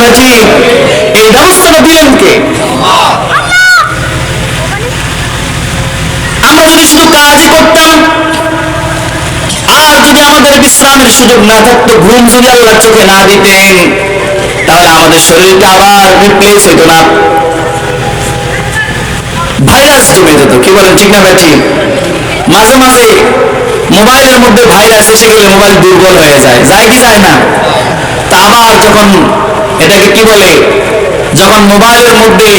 না ঠিক এই ব্যবস্থাটা দিলেন কে? আমরা যদি শুধু কাজই করতাম, আর যদি আমাদের বিশ্রামের সুযোগ না থাকতো, ঘুম যদি আল্লাহ চোখে না দিতেন, তাহলে আমাদের শরীরটা আবার রিপ্লেস হইতো না। ভাইরাস জমে যেত, কি বলেন, ঠিক না ঠিক? মাঝে মাঝে মোবাইলের মধ্যে ভাইরাস এসে গেলে মোবাইল দুর্বল হয়ে যায় যায় কি যায় না? তা আবার যখন এটাকে কি বলে? যখন মোবাইলের মধ্যে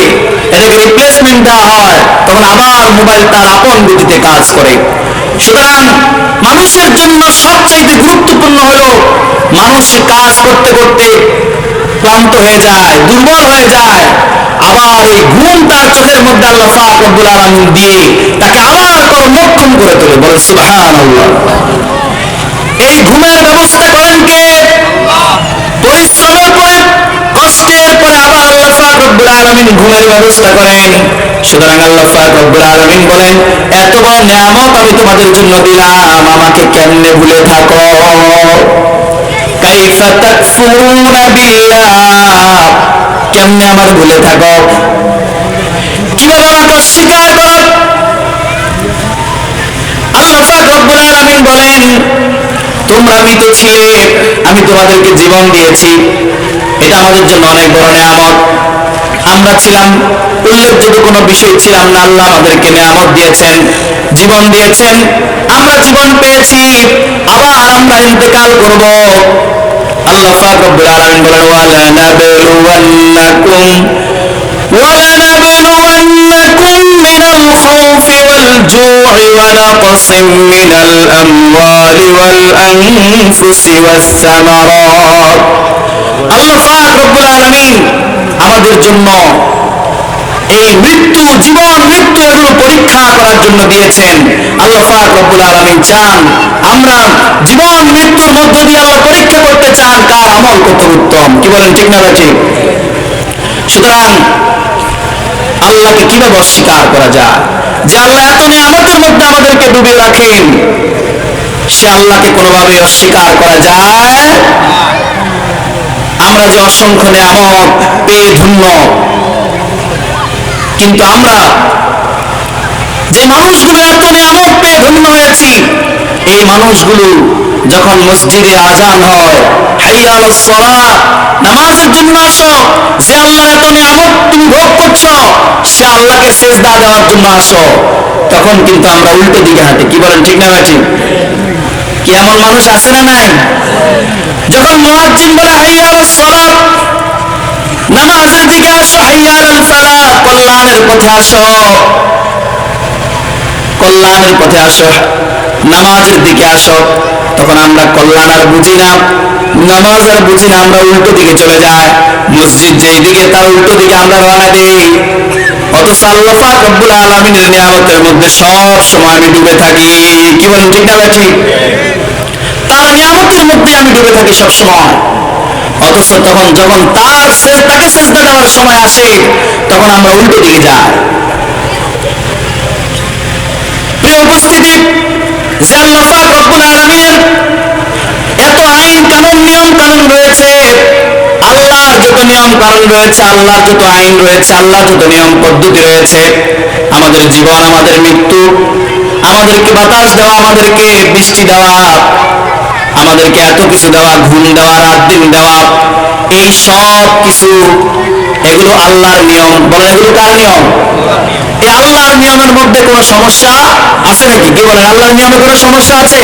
এটাকে রিপ্লেসমেন্ট দেওয়া হয়, তখন আবার মোবাইল তার আপন গতিতে কাজ করে। সুতরাং মানুষের জন্য সবচাইতে গুরুত্বপূর্ণ হলো, মানুষ কাজ করতে করতে ক্লান্ত হয়ে যায়, দুর্বল হয়ে যায়। আবার এই ঘুম তার চোখের মধ্যে আল্লাহ পাক রব্বুল আলামিন দিয়ে তাকে আবার কর্মক্ষম করে তোলে। বলে সুবহানাল্লাহ। এই ঘুমের ব্যবস্থা করেন কে? আলামিন ঘুমের ব্যবস্থা করেন। সুতরাং আল্লাহ পাক রব্বুল আলামিন বলেন এত বড় নিয়ামত আমি তোমাদের জন্য দিলাম, আমাকে কেমনে ভুলে থাকো? কাইফা তাকফুরুনা বিল্লাহ কেমনে আমার ভুলে থাকো? কীভাবে আমাকে অস্বীকার করো? আল্লাহ পাক রব্বুল আলামিন বলেন, তোমরা মৃত ছিলে আমি তোমাদেরকে জীবন দিয়েছি। এটা আমাদের জন্য অনেক বড় নিয়ামত। আমরা ছিলাম, উল্লেখযোগ্য কোনো বিষয় ছিলাম না, আল্লাহ আমাদেরকে নিয়ামত দিয়েছেন, জীবন দিয়েছেন, আমরা জীবন পেয়েছি, আবার আমরা ইন্তেকাল করব। আল্লাহ পাক রব্বুল আলামিন বলেন, ওয়ালা নাবলুওয়ান্নাকুম ওয়ালা নাবলুওয়ান্নাকুম মিনাল খাউফি ওয়াল জুই ওয়া নাকসিম মিনাল আমওয়ালি ওয়াল আনফুসি ওয়াস সামারাত। আল্লাহ পাক রব্বুল আলামিন আমাদের জন্য এই মৃত্যু, জীবন মৃত্যু এগুলো পরীক্ষা করার জন্য দিয়েছেন। আল্লাহ রব্বুল আলামিন চান আমরা জীবন মৃত্যুর মধ্য দিয়ে আল্লাহ পরীক্ষা করতে চান কার আমল কত উত্তম। কি বলেন, ঠিক না ঠিক সুতরাং আল্লাহকে কীভাবে অস্বীকার করা যায়? যে আল্লাহ এত নিয়ামতের মধ্যে আমাদেরকে ডুবিয়ে রাখেন, সে আল্লাহকে কোনোভাবে অস্বীকার করা যায় আমরা যে অসংখ্য নিয়ামত পেয়ে ধন্য কিন্তু আমরা যে মানুষগুলো এত নিয়ামত পেয়ে ধন্য হয়েছি, এই মানুষগুলো যখন মসজিদে আজান হয়, হাইয়া আলাস সালাত, নামাজের জন্য আসো, যে আল্লাহর এত নিয়ামত তুমি ভোগ করছ, সে আল্লাহকে সেজদা দেওয়ার জন্য আসো। তখন কিন্তু আমরা উল্টো দিকে হাঁটি। কি বলেন ঠিক না ঠিক? কি এমন মানুষ আছে না নাই? যখন মুয়াজ্জিন বলে, হাইয়া সালাত। নামাজের দিকে আসো, হাইয়া আলাল কল্যাণের পথে আসো। কল্যাণের পথে আসো। নামাজের দিকে আসো। তখন আমরা কল্যাণ আর বুঝি না। নামাজ আর বুঝি না, আমরা উল্টো দিকে চলে যাই। মসজিদ যেই দিকে, তার উল্টো দিকে আমরা রওনা দিই। অথচ আল্লাহ পাক রব্বুল নিয়ামতের মধ্যে সব সময় আমি ডুবে থাকি। কি বলেন, ঠিক না ঠিক? নিয়ামতের মধ্যে আমি ডুবে থাকি সব সময় অথচ তখন যখন তার তাকে সেজদা দেওয়ার সময় আসে, তখন আমরা উল্টো দিকে যাই। প্রিয় উপস্থিতি যে রব্বুল আলামিনের এত আইন কানুন, নিয়ম কানুন রয়েছে। আল্লাহর যত নিয়ম কানুন রয়েছে, আল্লাহর যত আইন রয়েছে, আল্লাহর যত নিয়ম পদ্ধতি রয়েছে, আমাদের জীবন, আমাদের মৃত্যু, আমাদেরকে বাতাস দেওয়া, আমাদেরকে বৃষ্টি দেওয়া আমাদেরকে এত কিছু দেওয়া, ঘুম দেওয়া, রাত দিন দেওয়া, এই সব কিছু, এগুলো আল্লাহর নিয়ম। বলেন, এগুলো কার নিয়ম? এই আল্লাহর নিয়মের মধ্যে কোনো সমস্যা আছে নাকি? কি বলেন, আল্লাহর নিয়মে কোনো সমস্যা আছে?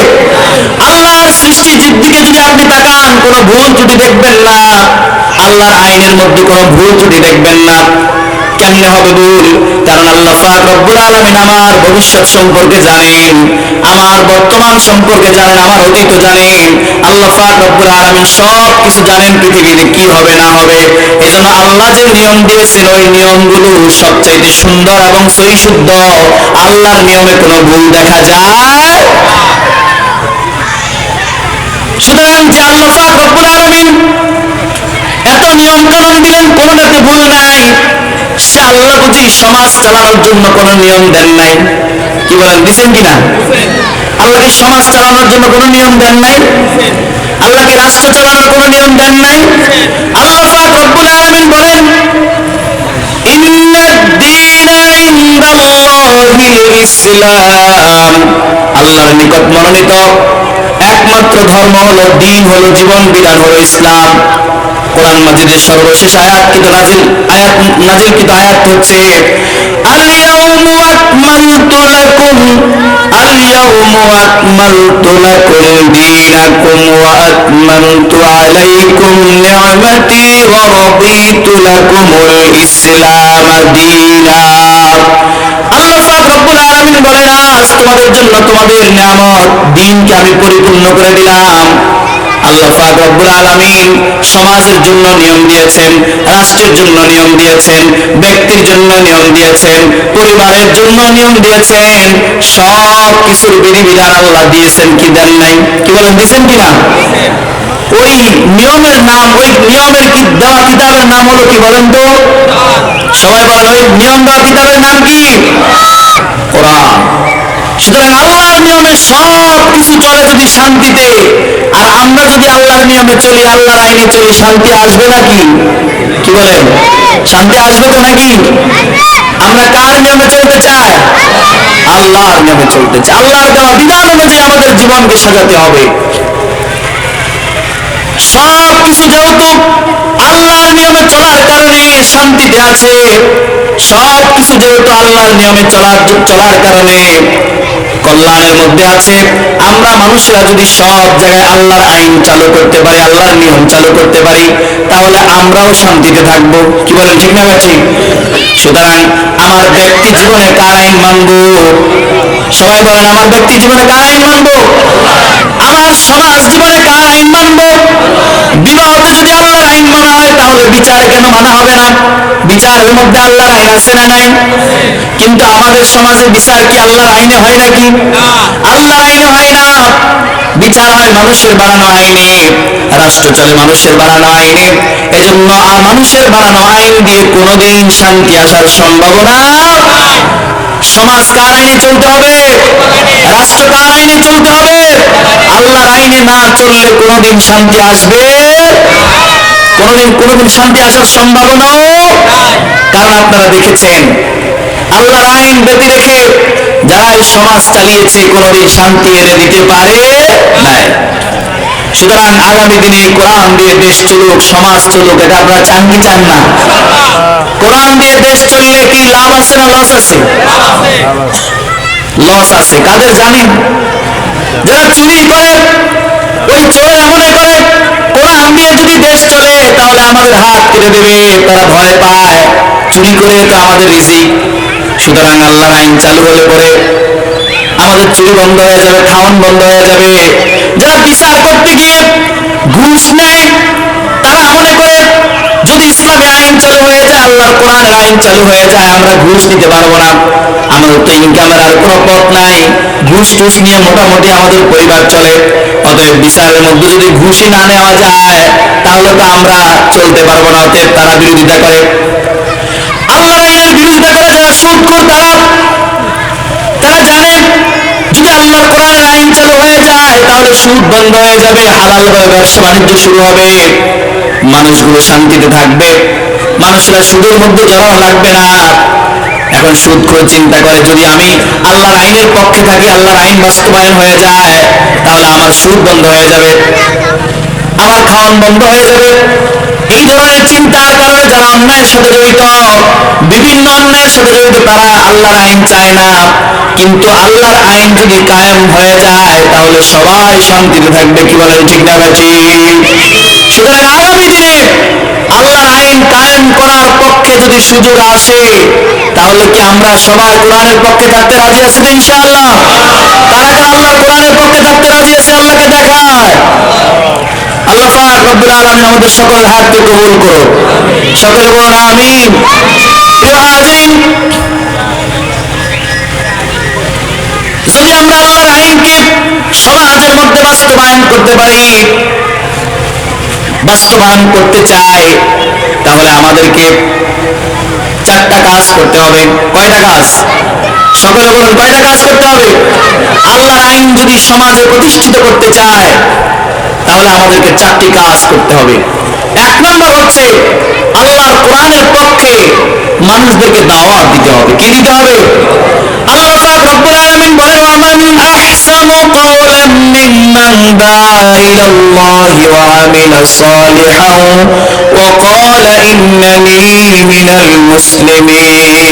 আল্লাহর সৃষ্টি দিকে যদি আপনি তাকান, কোনো ভুল ত্রুটি দেখবেন না। আল্লাহর আইনের মধ্যে কোনো ভুল ত্রুটি দেখবেন না। কেমনে হবে ভুল? কারণ আল্লাহ রব্বুল আলামিন আমার ভবিষ্যৎ সম্পর্কে জানেন, আমার বর্তমান সম্পর্কে জানেন, আমার অতীত জানেন। আল্লাহ রব্বুল আলামিন সব কিছু জানেন পৃথিবীতে কি হবে, না হবে। এজন্য আল্লাহ যে নিয়ম দিয়েছেন ওই নিয়মগুলো সবচাইতে সুন্দর এবং সহি শুদ্ধ আল্লাহর নিয়মে কোনো ভুল দেখা যায় সুতরাং যে আল্লাহ পাক রব্বুল আলামিন এত নিয়ম কানুন দিলেন, কোনোটাতে ভুল নাই। আল্লাহ সমাজ চালানোর জন্য কোনো নিয়ম দেন নাই। কি বলেন দিচ্ছেন কিনা? আল্লাহ সমাজ চালানোর জন্য কোনো নিয়ম দেন নাই? আল্লাহ রাষ্ট্র চালানোর কোনো নিয়ম দেন নাই? আল্লাহ রব্বুল আলামিন বলেন আল্লাহর নিকট মনোনীত একমাত্র ধর্ম হলো দিন হলো জীবন বিধান হলো ইসলাম। কোরআন মাজিদের সর্বশেষ আয়াত কিন্তু নাজিল, আয়াত নাজিল কিন্তু আয়াত হচ্ছে আল্লাহ আলামিন বলেন, আজ তোমাদের জন্য তোমাদের নিয়ামত, দিনকে আমি পরিপূর্ণ করে দিলাম। আল্লাহ পাক রব্বুল আলামিন সমাজের জন্য নিয়ম দিয়েছেন, রাষ্ট্রের জন্য নিয়ম দিয়েছেন, ব্যক্তির জন্য নিয়ম দিয়েছেন, পরিবারের জন্য নিয়ম দিয়েছেন, সব কিছুর বিধিবিধান আল্লাহ দিয়েছেন, কি দেন নাই? কি বলেন, দিয়েছেন কি না ওই নিয়মের নাম, ওই নিয়মের কি দেওয়া কিতাবের নাম হলো কি বলেন তো? সবাই বলেন, ওই নিয়ম দেওয়া কিতাবের নাম কি? কোরআন। সুতরাং আল্লাহর নিয়মে সব কিছু চলে যদি শান্তিতে, আর আমরা যদি আল্লাহর নিয়মে চলি, আল্লাহর আইনে চলি, শান্তি আসবে নাকি? কি বলেন? শান্তি আসবে তো নাকি? আমরা কার নিয়মে চলতে চাই? আল্লাহর নিয়মে চলতে চাই। আল্লাহর দেওয়া বিধান অনুযায়ী আমাদের জীবনকে সাজাতে হবে। সব কিছু যেহেতু আল্লাহর নিয়মে চলার কারণে শান্তিতে আছে, সব কিছু যেহেতু আল্লাহর নিয়মে চলার চলার কারণে কল্যাণের মধ্যে আছে। আমরা মানুষরা যদি সব জায়গায় আল্লাহর আইন চালু করতে পারি, আল্লাহর নিয়ম চালু করতে পারি, তাহলে আমরাও শান্তিতে থাকব। কি বলেন, ঠিক না ঠিক। সুতরাং আমার ব্যক্তি জীবনে কার আইন মানব। সবাই বলেন, আমার ব্যক্তি জীবনে কার আইন মানব। আমার সমাজ জীবনে কার আইন মানব বিবাহতে যদি আল্লাহর আইন মানা হয়, তাহলে বিচার কেন মানা হবে না? বিচারের মধ্যে আল্লাহর আইন আছে না নাই? কিন্তু আমাদের সমাজে বিচার কি আল্লাহর আইনে হয় নাকি? আল্লাহর আইনে হয় না। বিচার হয় মানুষের বানানো আইনে। রাষ্ট্র চলে মানুষের বানানো আইনে। এজন্য মানুষের বানানো আইন দিয়ে কোনোদিন শান্তি আসার সম্ভাবনা সমাজ কার আইনে চলতে হবে, রাষ্ট্র কার আইনে চলতে হবে, আল্লাহর আইনে না চললে কোনোদিন শান্তি আসবে। কোনোদিন কোনোদিন শান্তি আসার সম্ভাবনাও কারণ আপনারা দেখেছেন, আল্লাহর আইন ব্যতি রেখে যারা এই সমাজ চালিয়েছে, কোনোদিন শান্তি এনে দিতে পারে নাই। সুতরাং আগামী দিনে কোরআন দিয়ে দেশ চলুক, সমাজ চলুক, এটা আপনারা চান কি চান না? কোরআন দিয়ে দেশ চললে কি লাভ আছে না লস আছে? লস আছে। কাদের জানেন? যারা চুরি করে, ওই চোরেরা মনে করে, কোরআন দিয়ে যদি দেশ চলে, তাহলে আমাদের হাত কেটে দেবে, তারা ভয় পায়। চুরি করে তো আমাদের রিজিক। সুতরাং আল্লাহর আইন চালু হলে পরে আমাদের চুরি বন্ধ হয়ে যাবে খাওয়ান বন্ধ হয়ে যাবে। যারা বিচার করতে গিয়ে ঘুষ নেয়, তারা মনে করে, যদি ইসলামী আইন চালু হয়ে আল্লাহর কোরআনের আইন চালু হয়ে যায়, আমরা ঘুষ পারব না। আর কোনো পথ নাই। ঘুষ টুস নিয়ে মোটামুটি আমাদের পরিবার চলে। অতএব বিচারের মধ্যে যদি ঘুষই না নেওয়া যায়, তাহলে তো আমরা চলতে পারব না, অতএব তারা বিরোধিতা করে। আল্লাহর আইনের বিরোধিতা করে, যারা সুদ কর, তারা তারা জানে, যদি আল্লাহর কোরআনের আইন চালু হয়ে যায়, তাহলে সুদ বন্ধ হয়ে যাবে, হালাল ব্যবসা বাণিজ্য শুরু হবে। মানুষগুলো শান্তিতে থাকবে। মানুষরা সুদের মধ্যে জড়ানো লাগবে না। এখন সুদ করে চিন্তা করে, যদি আমি আল্লাহর আইনের পক্ষে থাকি, আল্লাহর আইন বাস্তবায়ন হয়ে যায়, তাহলে আমার সুদ বন্ধ হয়ে যাবে। আমার খাওয়ান বন্ধ হয়ে যাবে। এই ধরনের চিন্তার কারণে যারা অন্যায়ের সাথে জড়িত, বিভিন্ন অন্যায়ের সাথে জড়িত, তারা আল্লাহর আইন চায় না। কিন্তু আল্লাহর আইন যদি কায়েম হয়ে যায়, তাহলে সবাই শান্তিতে থাকবে, কি বলেন ঠিক না ঠিক? সুতরাং আগামী দিনে আল্লাহর আইন কায়েম করার পক্ষে যদি সুযোগ আসে, তাহলে কি আমরা সবাই কোরআনের পক্ষে থাকতে রাজি আছি তো ইনশাআল্লাহ? কারা কারা আল্লাহর কোরআনের পক্ষে থাকতে রাজি আছে আল্লাহকে দেখায়? আল্লাহ পাক রব্বুল আলামিন আমাদের সকল হাতকে কবুল করো সকলে বলুন, আমিন। প্রিয় যদি আমরা আল্লাহর আইনকে সমাজের মধ্যে বাস্তবায়ন করতে পারি বাস্তবায়ন করতে চাই তাহলে আমাদেরকে চারটা কাজ করতে হবে। কয়টা কাজ? সকলে বলুন, কয়টা কাজ করতে হবে? আল্লাহর আইন যদি সমাজে প্রতিষ্ঠিত করতে চায়, তাহলে আমাদেরকে চারটি কাজ করতে হবে। এক নম্বর হচ্ছে, আল্লাহর কোরআনের পক্ষে মানুষদেরকে দাওয়াত দিতে হবে। কি দিতে হবে? تاب إلى الله وعمل صالحا وقال إنني من المسلمين.